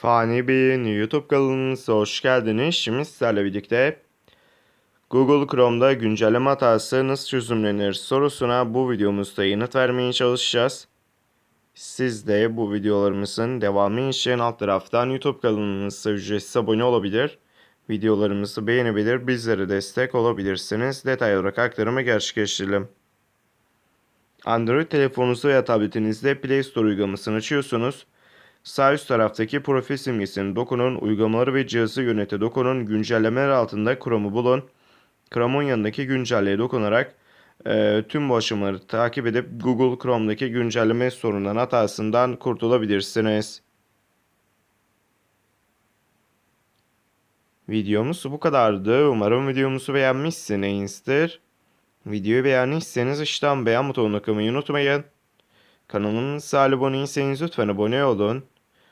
Fani Bey'in YouTube kanalımıza hoş geldiniz. Şimdi sizlerle birlikte Google Chrome'da güncelleme hatası nasıl çözümlenir sorusuna bu videomuzda yanıt vermeye çalışacağız. Siz de bu videolarımızın devamı için alt taraftan YouTube kanalımıza ücretsiz abone olabilir. Videolarımızı beğenebilir, bizlere destek olabilirsiniz. Detay olarak aktarımı gerçekleştirelim. Android telefonunuzda veya tabletinizde Play Store uygulamasını açıyorsunuz. Sağ üst taraftaki profil simgesine dokunun, uygulamaları ve cihazı yönete dokunun, güncellemeler altında Chrome'u bulun. Chrome'un yanındaki güncelleye dokunarak e, tüm bu aşamaları takip edip Google Chrome'daki güncelleme sorunundan hatasından kurtulabilirsiniz. Videomuz bu kadardı. Umarım videomuzu beğenmişsinizdir. Videoyu beğendiyseniz aşağıdan beğen butonuna kılmayı unutmayın. Kanalımıza abone değilseniz lütfen abone olun.